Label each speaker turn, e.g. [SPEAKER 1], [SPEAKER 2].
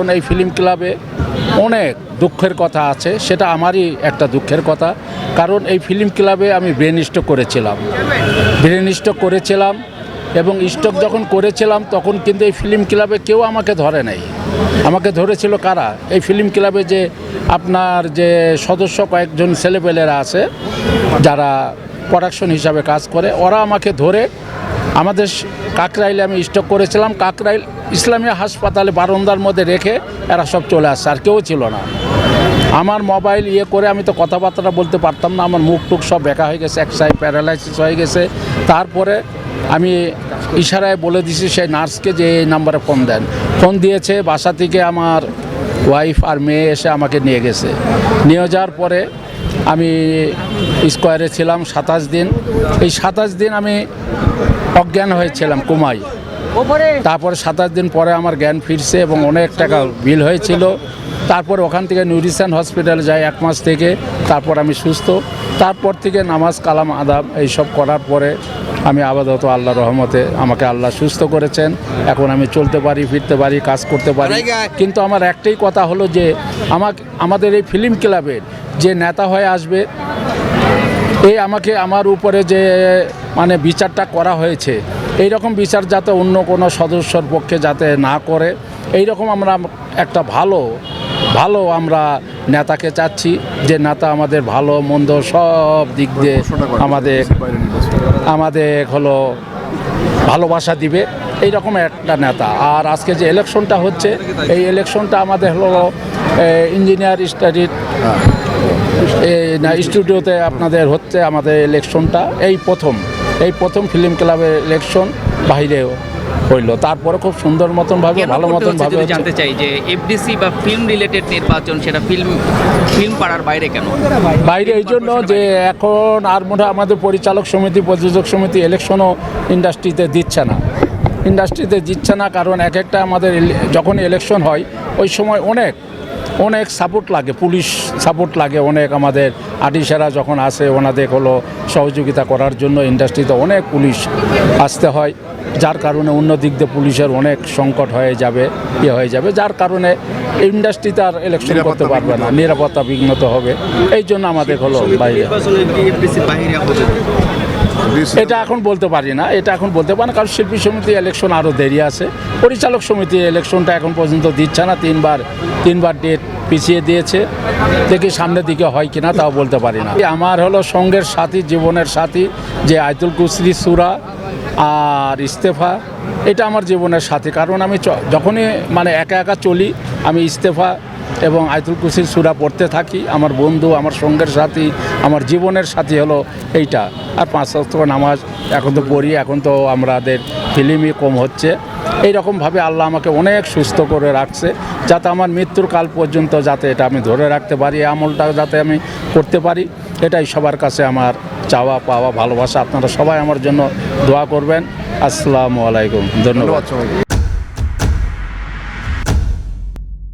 [SPEAKER 1] এই ফিল্ম ক্লাবে অনেক দুঃখের কথা আছে, সেটা আমারই একটা দুঃখের কথা। কারণ এই ফিল্ম ক্লাবে আমি ব্রেন করেছিলাম। ব্রেন করেছিলাম এবং স্ট্রোক যখন করেছিলাম, তখন কিন্তু এই ফিল্ম ক্লাবে কেউ আমাকে ধরে নাই। আমাকে ধরেছিল কারা? এই ফিল্ম ক্লাবে যে আপনার যে সদস্য কয়েকজন ছেলেপেলেরা আছে, যারা প্রোডাকশন হিসাবে কাজ করে, ওরা আমাকে ধরে আমাদের কাকরাইলে আমি স্টক করেছিলাম। কাকরাইল ইসলামিয়া হাসপাতালে বারান্দার মধ্যে রেখে এরা সব চলে আসছে, আর কেউ ছিল না। আমার মোবাইল ইয়ে করে আমি তো কথাবার্তা বলতে পারতাম না, আমার মুখ টুক সব বেঁকা হয়ে গেছে এক সাইড প্যারালাইসিস হয়ে গেছে। তারপরে আমি ইশারায় বলে দিছি সেই নার্সকে যে এই নাম্বারে ফোন দেন। ফোন দিয়েছে, বাসা থেকে আমার ওয়াইফ আর মেয়ে এসে আমাকে নিয়ে গেছে। নিয়ে যাওয়ার পরে আমি স্কোয়ারে ছিলাম সাতাশ দিন। এই সাতাশ দিন আমি অজ্ঞান হয়েছিলাম কুমাই তারপরে সাতাশ দিন পরে আমার জ্ঞান ফিরছে এবং অনেক টাকা বিল হয়েছিল। তারপর ওখান থেকে নিউরিশন হসপিটালে যাই এক মাস থেকে তারপর আমি সুস্থ। তারপর থেকে নামাজ কালাম আদাব এইসব করার পরে আমি আপাতত আল্লাহ রহমতে আমাকে আল্লাহ সুস্থ করেছেন। এখন আমি চলতে পারি ফিরতে পারি কাজ করতে পারি। কিন্তু আমার একটাই কথা হলো যে আমাকে আমাদের এই ফিল্ম ক্লাবের যে নেতা হয়ে আসবে এই আমাকে আমার উপরে যে মানে বিচারটা করা হয়েছে এই রকম বিচার যাতে অন্য কোনো সদস্যর পক্ষে যাতে না করে এই রকম আমরা একটা ভালো ভালো আমরা নেতাকে চাচ্ছি যে নেতা আমাদের ভালো মন্দ সব দিক দিয়ে আমাদের আমাদের হলো ভালোবাসা দিবে এই রকম একটা নেতা। আর আজকে যে ইলেকশনটা হচ্ছে এই ইলেকশনটা আমাদের হলো ইঞ্জিনিয়ার স্টাডির না স্টুডিওতে আপনাদের হচ্ছে আমাদের ইলেকশনটা এই প্রথম। এই প্রথম ফিল্ম ক্লাবের ইলেকশন বাইরে হইল। তারপরে খুব সুন্দর মতন ভাবে ভালো মতন ভাবে
[SPEAKER 2] জানতে চাই যে এফডিসি বা ফিল্ম রিলেটেড নির্বাচন সেটা ফিল্ম ফিল্ম পাড়ার বাইরে কেন?
[SPEAKER 1] বাইরে এই জন্য যে এখন আর মনে আমাদের পরিচালক সমিতি প্রযোজক সমিতি ইলেকশনও ইন্ডাস্ট্রিতে দিচ্ছে না। ইন্ডাস্ট্রিতে দিচ্ছে না কারণ এক একটা আমাদের যখন ইলেকশন হয় ওই সময় অনেক অনেক সাপোর্ট লাগে পুলিশ সাপোর্ট লাগে অনেক আমাদের আর্টিস্টেরা যখন আসে ওনাদের হলো সহযোগিতা করার জন্য ইন্ডাস্ট্রিতে অনেক পুলিশ আসতে হয় যার কারণে অন্য দিক দিয়ে পুলিশের অনেক সংকট হয়ে যাবে ইয়ে হয়ে যাবে যার কারণে ইন্ডাস্ট্রিতে আর ইলেকশন করতে পারবে না নিরাপত্তা বিঘ্নত হবে এই জন্য আমাদের হলো বাইরে। এটা এখন বলতে পারি না, এটা এখন বলতে পারি না, কারণ শিল্পী সমিতি ইলেকশন আরও দেরি আছে। পরিচালক সমিতি ইলেকশনটা এখন পর্যন্ত দিচ্ছে না, তিনবার তিনবার ডেট পিছিয়ে দিয়েছে। দেখি সামনের দিকে হয় কিনা, তাও বলতে পারি না। আমার হলো সঙ্গের সাথী, জীবনের সাথী, যে আয়তুল কুসরি সুরা আর ইস্তেফা, এটা আমার জীবনের সাথী। কারণ আমি যখনই মানে একা একা চলি, আমি ইস্তেফা এবং আয়তুল কুসির সুরা পড়তে থাকি। আমার বন্ধু, আমার সঙ্গের সাথী, আমার জীবনের সাথী হলো এইটা। আর পাঁচ ওয়াক্ত নামাজ এখন তো পড়ি, এখন তো আমাদের ফিল্মই কম হচ্ছে। এই রকমভাবে আল্লাহ আমাকে অনেক সুস্থ করে রাখছে, যাতে আমার মৃত্যুর কাল পর্যন্ত যাতে এটা আমি ধরে রাখতে পারি আমলটা যাতে আমি করতে পারি। এটাই সবার কাছে আমার চাওয়া, পাওয়া, ভালোবাসা। আপনারা সবাই আমার জন্য দোয়া করবেন। আসসালামু আলাইকুম। ধন্যবাদ।